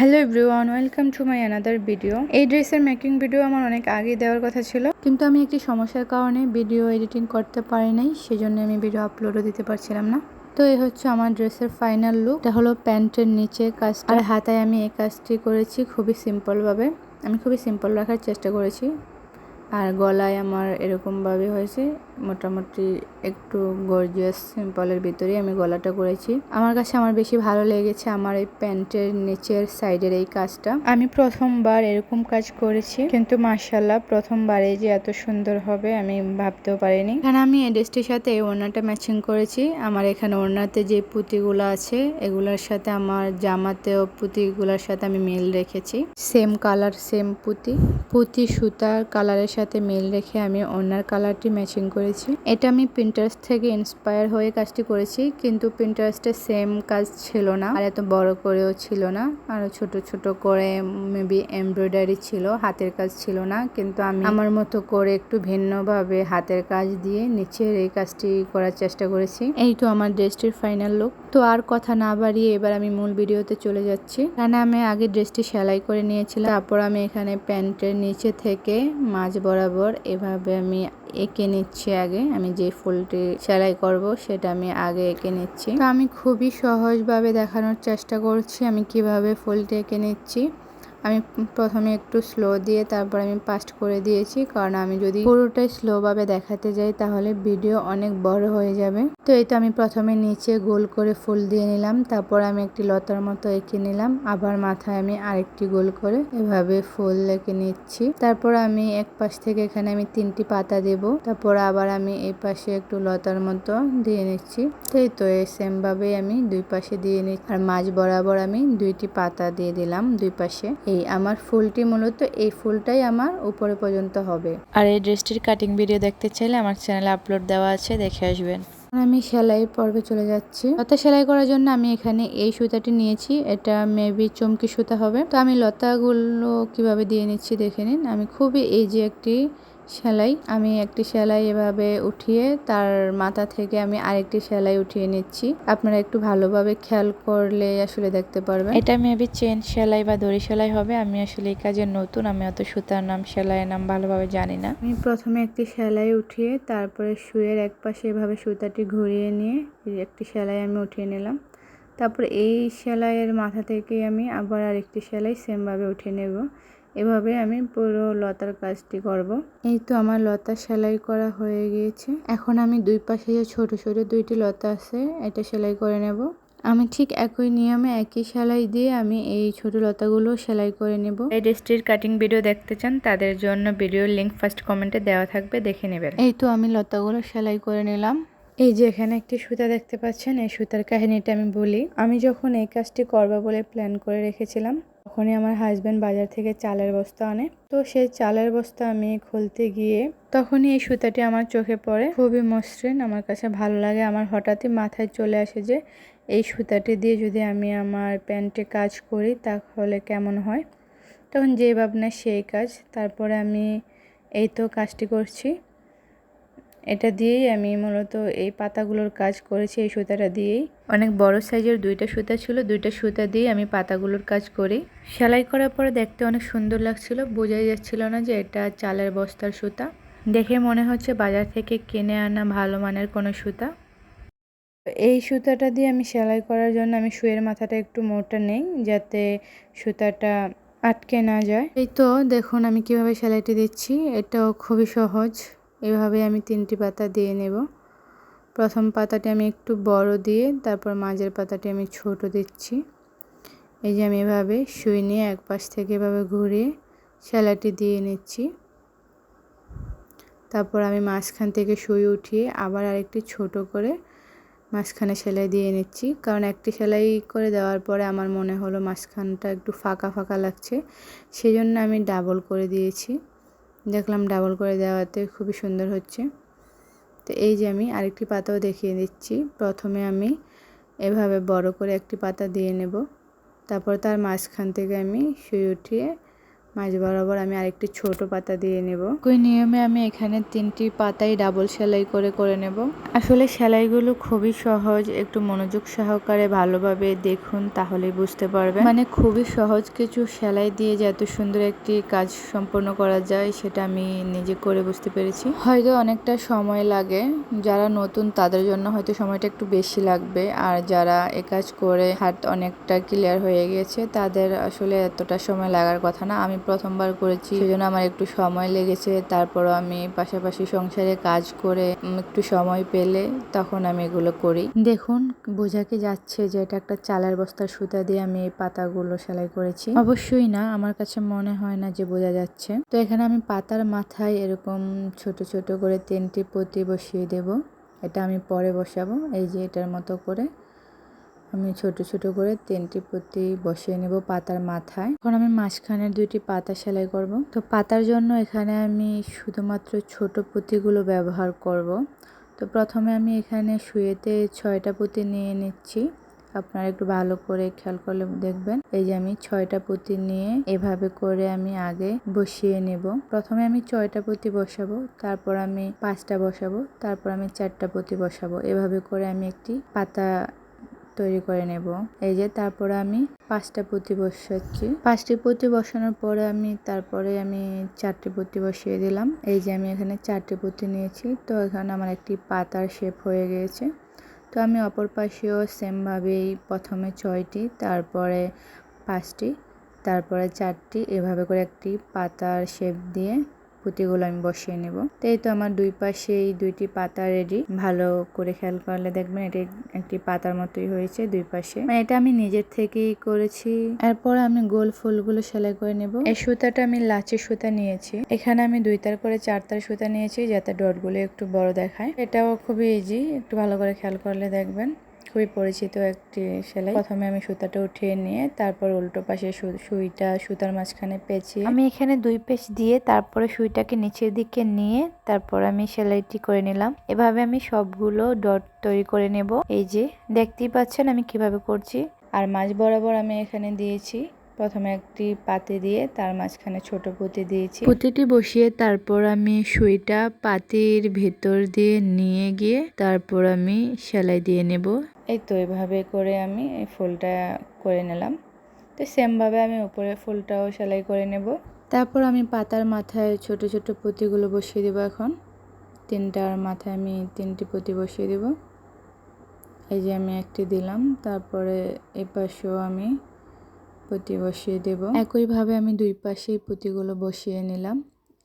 Hello everyone, welcome to my another video. এই ড্রেসের making video আমার অনেক আগে দেওয়ার কথা ছিল। কিন্তু আমি একটি সমস্যার কারণে ভিডিও এডিটিং করতে পারি নাই, সেজন্য আমি ভিডিও আপলোডও দিতে পারছিলাম না। তো এই হচ্ছে আমার ড্রেসের ফাইনাল লুক এটা হলো প্যান্টের নিচে কাজ আর হাতায় আমি এই কাজটি করেছি খুবই সিম্পলভাবে আমি খুবই সিম্পল রাখার চেষ্টা করেছি। আর গলায় আমার এরকমভাবে হয়েছে। মোটামুটি একটু গর্জিয়াস সিম্পলের ভিতরেই আমি গলাটা করেছি। আমার কাছে আমার বেশি ভালো লেগেছে আমার এই প্যান্টের নিচের সাইডের এই কাজটা। আমি প্রথমবার এরকম কাজ করেছি, কিন্তু মার্শাল্লাহ প্রথমবারে যে এত সুন্দর হবে আমি ভাবতেও পারিনি। এখানে আমি এই ড্রেসটির সাথে এই ওড়নাটা ম্যাচিং করেছি। আমার এখানে ওড়নাতে যে পুঁতিগুলো আছে, এগুলোর সাথে আমার জামাতেও পুঁতিগুলোর সাথে আমি মিল রেখেছি। সেম কালার সেম পুঁতি। পুঁতি সুতার কালারের সাথে মিল রেখে আমি ওড়নার কালারটি ম্যাচিং করেছি। এটা আমি প্রিন্টারেস্ট থেকে ইন্সপায়ার হয়ে কাজটি করেছি, কিন্তু প্রিন্টারেস্টে সেম কাজ ছিল না। আর এত বড় করেও ছিল না। আরও ছোট ছোট করে মেবি এমব্রয়ডারি ছিল, হাতের কাজ ছিল না। কিন্তু আমি আমার মতো করে একটু ভিন্নভাবে হাতের কাজ দিয়ে নিচের এই কাজটি করার চেষ্টা করেছি। এই তো আমার ড্রেসটির ফাইনাল লুক তো আর কথা না বাড়িয়ে এবার আমি মূল ভিডিওতে চলে যাচ্ছি। এখানে আমি আগে ড্রেসটি সেলাই করে নিয়েছিলাম। তারপর আমি এখানে প্যান্টের নিচে থেকে মাঝ বরাবর এভাবে আমি এঁকে নিচ্ছি আগে আমি যে ফুলটি সেলাই করব সেটা আমি আগে এঁকে নিচ্ছি। তো আমি খুবই সহজভাবে দেখানোর চেষ্টা করছি আমি কীভাবে ফুলটি এঁকে নিচ্ছি। আমি প্রথমে একটু স্লো দিয়ে তারপর আমি পাস্ট করে দিয়েছি। কারণ আমি যদি পুরোটাই স্লোভাবে দেখাতে যাই তাহলে ভিডিও অনেক বড় হয়ে যাবে। তো এই তো আমি প্রথমে নিচে গোল করে ফুল দিয়ে নিলাম, তারপর আমি একটি লতার মতো এঁকে নিলাম, আবার মাথায় আমি আরেকটি গোল করে এভাবে ফুল এঁকে নিচ্ছি। তারপর আমি এক পাশ থেকে এখানে আমি তিনটি পাতা দেব, তারপর আবার আমি এই পাশে একটু লতার মতো দিয়ে নিচ্ছি। তো এই তো এই সেম ভাবেই আমি দুই পাশে দিয়ে নিচ্ছি আর মাঝ বরাবর আমি দুইটি পাতা দিয়ে দিলাম দুই পাশে। এই আমার ফুলটি মূলত এই ফুলটাই আমার উপরে পর্যন্ত হবে। আর এই ড্রেসটির কাটিং ভিডিও দেখতে চাইলে আমার চ্যানেলে আপলোড দেওয়া আছে, দেখে আসবেন। আমি সেলাই পর্বে চলে যাচ্ছি। লতা সেলাই করার জন্য আমি এখানে এই সুতাটি নিয়েছি। এটা মেবি চমকি সুতা হবে। তো আমি লতাগুলো কীভাবে দিয়ে নিচ্ছি দেখে নিন। আমি খুবই এই যে একটি সেলাই আমি একটি সেলাই এভাবে উঠিয়ে তার মাথা থেকে আমি আরেকটি সেলাই উঠিয়ে নিচ্ছি। আপনারা একটু ভালোভাবে খেয়াল করলে আসলে দেখতে পারবেন। এটা মেবি চেন সেলাই বা দড়ি সেলাই হবে। আমি আসলে এই কাজে নতুন আমি অত সুতার নাম সেলাইয়ের নাম ভালোভাবে জানি না। আমি প্রথমে একটি সেলাই উঠিয়ে তারপরে শুয়ের এক পাশে এভাবে সুতাটি ঘুরিয়ে নিয়ে একটি সেলাই আমি উঠিয়ে নিলাম। তারপর এই সেলাইয়ের মাথা থেকে আমি আবার আরেকটি সেলাই সেমভাবে উঠিয়ে নেব। এভাবে আমি পুরো লতার কাজটি করব। এই তো আমার লতা সেলাই করা হয়ে গিয়েছে। এখন আমি দুই পাশে যে ছোট ছোট দুইটি লতা আছে, এটা সেলাই করে নেব। আমি ঠিক একই নিয়মে একই সেলাই দিয়ে আমি এই ছোট লতাগুলো সেলাই করে নেব। এই ড্রেসটির কাটিং ভিডিও দেখতে চান, তাদের জন্য ভিডিওর লিঙ্ক ফার্স্ট কমেন্টে দেওয়া থাকবে, দেখে নেবেন। এই তো আমি লতাগুলো সেলাই করে নিলাম। এই যে এখানে একটি সুতা দেখতে পাচ্ছেন, এই সুতার কাহিনীটা আমি বলি। আমি যখন এই কাজটি করব বলে প্ল্যান করে রেখেছিলাম, তখনই আমার হাজব্যান্ড বাজার থেকে চালের বস্তা আনে। তো সেই চালের বস্তা আমি খুলতে গিয়ে তখনই এই সুতাটি আমার চোখে পড়ে। খুবই মসৃণ, আমার কাছে ভালো লাগে। আমার হঠাৎই মাথায় চলে আসে যে, এই সুতাটি দিয়ে যদি আমি আমার প্যান্টে কাজ করি তাহলে কেমন হয়? তখন যে ভাবনা, সেই কাজ। তারপরে আমি এই তো কাজটি করছি। এটা দিয়েই আমি মূলত এই পাতাগুলোর কাজ করেছি, এই সুতাটা দিয়েই। অনেক বড় সাইজের দুইটা সুতা ছিল, দুইটা সুতা দিয়ে আমি পাতাগুলোর কাজ করি। সেলাই করার পরে দেখতে অনেক সুন্দর লাগছিল, বোঝাই যাচ্ছিল না যে এটা চালের বস্তার সুতা। দেখে মনে হচ্ছে বাজার থেকে কিনে আনা ভালো মানের কোনো সুতা। এই সুতাটা দিয়ে আমি সেলাই করার জন্য আমি শুয়ের মাথাটা একটু মোটা নেই, যাতে সুতাটা আটকে না যায়। এই তো দেখুন আমি কীভাবে সেলাইটি দিচ্ছি, এটাও খুবই সহজ। এভাবে আমি তিনটি পাতা দিয়ে নেব। প্রথম পাতাটি আমি একটু বড় দিয়ে, তারপর মাঝের পাতাটি আমি ছোট দিচ্ছি। এই যে আমি এভাবে শুয়ে নিয়ে এক পাশ থেকে এভাবে ঘুরিয়ে সেলাইটি দিয়ে নিচ্ছি। তারপর আমি মাঝখান থেকে শুয়ে উঠিয়ে আবার আরেকটি ছোট করে মাঝখানে সেলাই দিয়ে নিচ্ছি। কারণ একটি সেলাই করে দেওয়ার পরে আমার মনে হলো মাঝখানটা একটু ফাঁকা ফাঁকা লাগছে সেই জন্য আমি ডাবল করে দিয়েছি। দেখলাম ডাবল করে দেওয়াতে খুবই সুন্দর হচ্ছে। তো এই যে আমি আরেকটি পাতাও দেখিয়ে দিচ্ছি। প্রথমে আমি এভাবে বড় করে একটি পাতা দিয়ে নেব। তারপর তার মাঝখান থেকে আমি শুয়ে উঠিয়ে মাঝ বরাবর আমি আরেকটি ছোট পাতা দিয়ে নেব। ওই নিয়মে আমি এখানে তিনটি পাতাই ডাবল সেলাই করে করে নেব। আসলে সেলাইগুলো খুবই সহজ একটু মনোযোগ সহকারে ভালোভাবে দেখুন তাহলেই বুঝতে পারবেন। মানে খুবই সহজ কিছু সেলাই দিয়ে যে এত সুন্দর একটি কাজ সম্পন্ন করা যায় সেটা আমি নিজে করে বুঝতে পেরেছি। হয়তো অনেকটা সময় লাগে যারা নতুন তাদের জন্য হয়তো সময়টা একটু বেশি লাগবে। আর যারা এ কাজ করে হাত অনেকটা ক্লিয়ার হয়ে গেছে তাদের আসলে এতটা সময় লাগার কথা না। আমি প্রথমবার করেছি, সেজন্য আমার একটু সময় লেগেছে। তারপরও আমি পাশাপাশি সংসারে কাজ করে একটু সময় পেলে তখন আমি এগুলো করি। দেখুন বোঝাকে যাচ্ছে যে এটা একটা চালের বস্তার সুতা দিয়ে আমি এই পাতাগুলো সেলাই করেছি। অবশ্যই না, আমার কাছে মনে হয় না যে বোঝা যাচ্ছে। তো এখানে আমি পাতার মাথায় এরকম ছোট ছোট করে তিনটি পতি বসিয়ে দেব। এটা আমি পরে বসাবো, এই যে এটার মতো করে। আমি ছোট ছোট করে তিনটি পতি বসিয়ে নেব পাতার মাথায়। এখন আমি মাঝখানের দুইটি পাতা সেলাই করব। তো পাতার জন্য এখানে আমি শুধুমাত্র ছোট পুঁতিগুলো ব্যবহার করব। তো প্রথমে আমি এখানে শুয়েতে ছয়টা পুঁতি নিয়ে নিচ্ছি। আপনারা একটু ভালো করে খেয়াল করলে দেখবেন। এই যে আমি ছয়টা পুঁতি নিয়ে এভাবে করে আমি আগে বসিয়ে নেব। প্রথমে আমি ছয়টা পুঁতি বসাবো, তারপর আমি পাঁচটা বসাবো, তারপর আমি চারটা পুঁতি বসাবো। এভাবে করে আমি একটি পাতা তৈরি করে নেব। এই যে তারপরে আমি পাঁচটা পুঁতি বসাচ্ছি। পাঁচটি পুঁতি বসানোর পরে আমি তারপরে আমি চারটি পুঁতি বসিয়ে দিলাম। এই যে আমি এখানে চারটি পুঁতি নিয়েছি। তো এখানে আমার একটি পাতার শেপ হয়ে গিয়েছে। তো আমি অপর পাশেও সেমভাবেই প্রথমে ছয়টি, তারপরে পাঁচটি, তারপরে চারটি, এভাবে করে একটি পাতার শেপ দিয়ে পুঁতিগুলো আমি বসিয়ে নেব। তো এই তো আমার দুই পাশেই দুইটি পাতা রেডি ভালো করে খেয়াল করলে দেখবেন এটি একটি পাতার মতোই হয়েছে দুই পাশে। মানে এটা আমি নিজের থেকেই করেছি। এরপর আমি গোল ফুলগুলো সেলাই করে নেব। এই সুতাটা আমি লাচের সুতা নিয়েছি। এখানে আমি দুই তার করে চার তার সুতা নিয়েছি যাতে ডটগুলো একটু বড় দেখায়। এটাও খুবই ইজি একটু ভালো করে খেয়াল করলে দেখবেন। খুবই পরিচিত একটি সেলাই। প্রথমে আমি সুতাটা উঠিয়ে নিয়ে তারপর উল্টো পাশে সুইটা সুতার মাঝখানে পেঁচিয়ে আমি এখানে দুই পেচ দিয়ে তারপরে সুইটাকে নিচের দিকে নিয়ে তারপর আমি সেলাইটি করে নিলাম। এভাবে আমি সবগুলো ডট তৈরি করে নেব। এই যে দেখতেই পাচ্ছেন আমি কীভাবে করছি। আর মাঝ বরাবর আমি এখানে দিয়েছি প্রথমে একটি পাতি দিয়ে তার মাঝখানে ছোট পুঁতি দিয়েছি। পুঁতিটি বসিয়ে তারপর আমি সুইটা পাতির ভেতর দিয়ে নিয়ে গিয়ে তারপর আমি সেলাই দিয়ে নেব। এই তো এভাবে করে আমি এই ফুলটা করে নিলাম। তো সেমভাবে আমি উপরে ফুলটাও সেলাই করে নেব। তারপর আমি পাতার মাথায় ছোট ছোট পুঁতিগুলো বসিয়ে দেবো এখন। তিনটার মাথায় আমি তিনটি পুঁতি বসিয়ে দেব। এই যে আমি একটি দিলাম, তারপরে এই পাশেও আমি পুঁতি বসিয়ে দেব। একইভাবে আমি দুই পাশেই পুঁতিগুলো বসিয়ে নিলাম।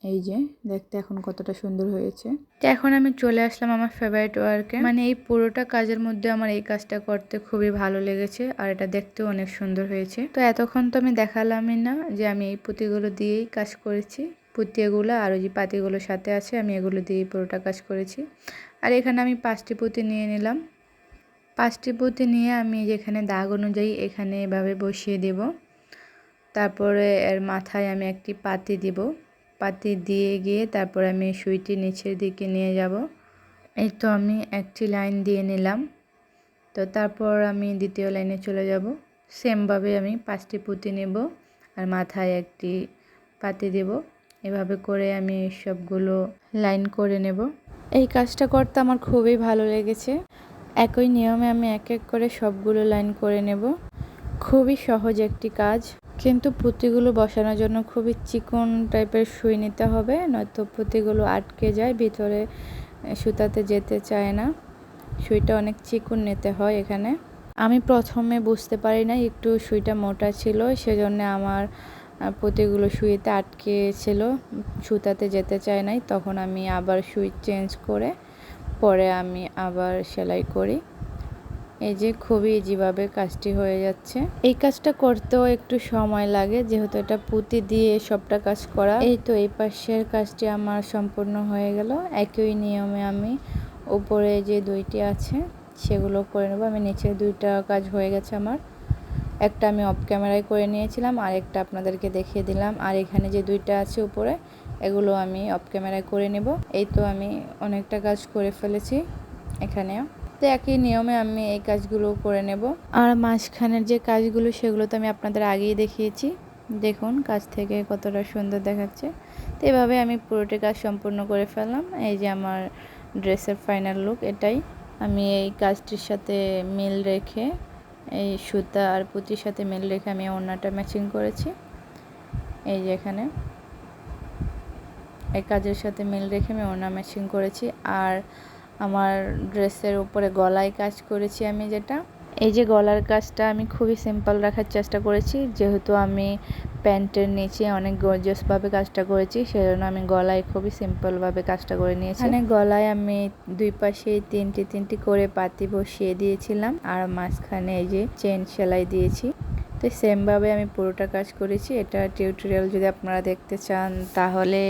এই যে, দেখতে এখন কতটা সুন্দর হয়েছে। তো এখন আমি চলে আসলাম আমার ফেভারিট ওয়ার্কে মানে এই পুরোটা কাজের মধ্যে আমার এই কাজটা করতে খুবই ভালো লেগেছে, আর এটা দেখতেও অনেক সুন্দর হয়েছে। তো এতক্ষণ তো আমি দেখালামই না যে আমি এই পুঁতিগুলো দিয়েই কাজ করেছি। পুঁতি এগুলো আর ওই যে পাতিগুলোর সাথে আছে, আমি এগুলো দিয়েই পুরোটা কাজ করেছি। আর এখানে আমি পাঁচটি পুঁতি নিয়ে নিলাম। পাঁচটি পুঁতি নিয়ে আমি যেখানে দাগ অনুযায়ী এখানে এভাবে বসিয়ে দেব। তারপরে এর মাথায় আমি একটি পাতি দিব। পাতি দিয়ে গিয়ে তারপর আমি সুইটি নিচের দিকে নিয়ে যাব। এই তো আমি একটি লাইন দিয়ে নিলাম। তো তারপর আমি দ্বিতীয় লাইনে চলে যাব। সেমভাবে আমি পাঁচটি পুঁতি নেব আর মাথায় একটি পাতি দেব। এভাবে করে আমি সবগুলো লাইন করে নেব। এই কাজটা করতে আমার খুবই ভালো লেগেছে। একই নিয়মে আমি এক এক করে সবগুলো লাইন করে নেব। খুবই সহজ একটি কাজ। কিন্তু পুঁতিগুলো বসানোর জন্য খুবই চিকন টাইপের সুই নিতে হবে, নয়তো পুঁতিগুলো আটকে যায়, ভিতরে সুতাতে যেতে চায় না। সুইটা অনেক চিকন নিতে হয় এখানে। আমি প্রথমে বুঝতে পারি না একটু সুইটা মোটা ছিল, সেজন্য আমার পুঁতিগুলো সুইতে আটকে ছিল, সুতাতে যেতে চায় নাই। তখন আমি আবার সুই চেঞ্জ করে, পরে আমি আবার সেলাই করি। এই যে খুবই ইজিভাবে কাজটি হয়ে যাচ্ছে। এই কাজটা করতেও একটু সময় লাগে, যেহেতু এটা পুঁতি দিয়ে সবটা কাজ করা। এই তো এই পাশের কাজটি আমার সম্পূর্ণ হয়ে গেল। একই নিয়মে আমি উপরে যে দুইটি আছে, সেগুলো করে নেব। আমি নিচের দুইটা কাজ হয়ে গেছে আমার। একটা আমি অফ ক্যামেরায় করে নিয়েছিলাম আর একটা আপনাদেরকে দেখিয়ে দিলাম। আর এখানে যে দুইটা আছে উপরে, এগুলো আমি অফ ক্যামেরায় করে নেব। এই তো আমি অনেকটা কাজ করে ফেলেছি এখানেও। তো একই নিয়মে আমি এই কাজগুলো করে নেব। আর মাঝখানের যে কাজগুলো, সেগুলো তো আমি আপনাদের আগেই দেখিয়েছি। দেখুন কাজ থেকে কতটা সুন্দর দেখাচ্ছে। তো এভাবে আমি পুরোটা কাজ সম্পূর্ণ করে ফেললাম। এই যে আমার ড্রেসের ফাইনাল লুক এটাই। আমি এই কাজটির সাথে মিল রেখে, এই সুতা আর পুঁতির সাথে মিল রেখে আমি ওড়নাটা ম্যাচিং করেছি। এই যে এখানে। এই কাজের সাথে মিল রেখে আমি ওড়না ম্যাচিং করেছি। আর আমার ড্রেসের উপরে গলায় কাজ করেছি আমি যেটা। এই যে গলার কাজটা আমি খুবই সিম্পল রাখার চেষ্টা করেছি। যেহেতু আমি প্যান্টের নিচে অনেক গর্জিয়াসভাবে কাজটা করেছি, সেজন্য আমি গলায় খুবই সিম্পলভাবে কাজটা করে নিয়েছি। মানে গলায় আমি দুই পাশে তিনটি তিনটি করে পাতি বসিয়ে দিয়েছিলাম। আর মাঝখানে এই যে চেন সেলাই দিয়েছি। তো সেমভাবে আমি পুরোটা কাজ করেছি। এটা টিউটোরিয়াল যদি আপনারা দেখতে চান, তাহলে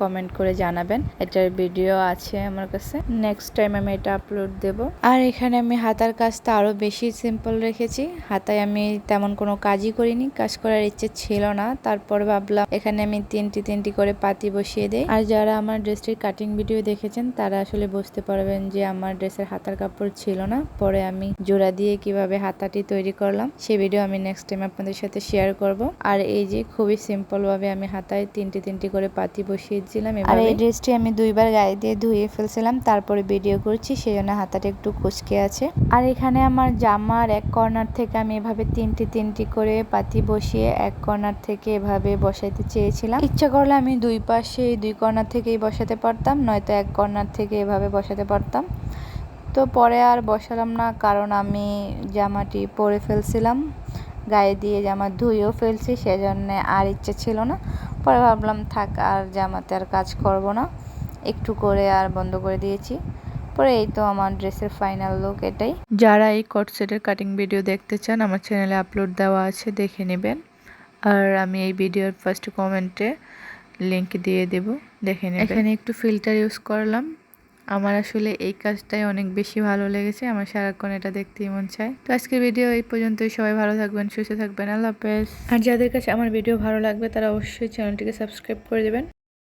কমেন্ট করে জানাবেন। এটার ভিডিও আছে আমার কাছে। নেক্সট টাইম আমি এটা আপলোড দেব। আর এখানে আমি হাতার কাজটা আরও বেশি সিম্পল রেখেছি। হাতায় আমি তেমন কোনো কাজই করিনি, কাজ করার ইচ্ছে ছিল না। তারপর ভাবলাম, এখানে আমি তিনটি তিনটি করে পাতি বসিয়ে দেই। আর যারা আমার ড্রেসটির কাটিং ভিডিও দেখেছেন, তারা আসলে বুঝতে পারবেন যে আমার ড্রেসের হাতার কাপড় ছিল না। পরে আমি জোড়া দিয়ে কীভাবে হাতাটি তৈরি করলাম সেই ভিডিও আমি নেক্সট টাইম আপনাদের সাথে শেয়ার করব। আর এই যে খুবই সিম্পল ভাবে আমি হাতায় তিনটি তিনটি করে পাতি বসিয়েছিলাম আর এই ড্রেসটি আমি দুইবার গায়ে দিয়ে ধুয়ে ফেলছিলাম তারপরে ভিডিও করছি সেই জন্য হাতাটা একটু কুচকে আছে। আর এখানে আমার জামার এক কর্নার থেকে আমি এভাবে তিনটি তিনটি করে পাতি বসিয়ে এক কর্নার থেকে এভাবে বসাইতে চেয়েছিলাম। ইচ্ছা করলে আমি দুই পাশে দুই কর্নার থেকেই বসাতে পারতাম নয়তো এক কর্নার থেকে এভাবে বসাতে পারতাম। তো পরে আর বসালাম না কারণ আমি জামাটি পরে ফেলছিলাম। গায়ে দিয়ে জামা ধুয়েও ফেলছি সেজন্য আর ইচ্ছে ছিল না। পরে ভাবলাম থাক আর জামাতে আর কাজ করব না। একটু করে আর বন্ধ করে দিয়েছি। পরে এই তো আমার ড্রেসের ফাইনাল লুক এটাই। যারা এই কট সেটের কাটিং ভিডিও দেখতে চান আমার চ্যানেলে আপলোড দেওয়া আছে দেখে নেবেন। আর আমি এই ভিডিওর ফার্স্ট কমেন্টে লিঙ্ক দিয়ে দেব দেখে নেবেন। এখানে একটু ফিল্টার ইউজ করলাম। আমার আসলে এই কাজটাই অনেক বেশি ভালো লেগেছে, আমার সারাক্ষণ এটা দেখতেই মন চায়। তো আজকের ভিডিও এই পর্যন্তই, সবাই ভালো থাকবেন, সুস্থ থাকবেন, আল্লাহ হাফেজ। আর যাদের কাছে আমার ভিডিও ভালো লাগবে, তারা অবশ্যই চ্যানেলটিকে সাবস্ক্রাইব করে দেবেন।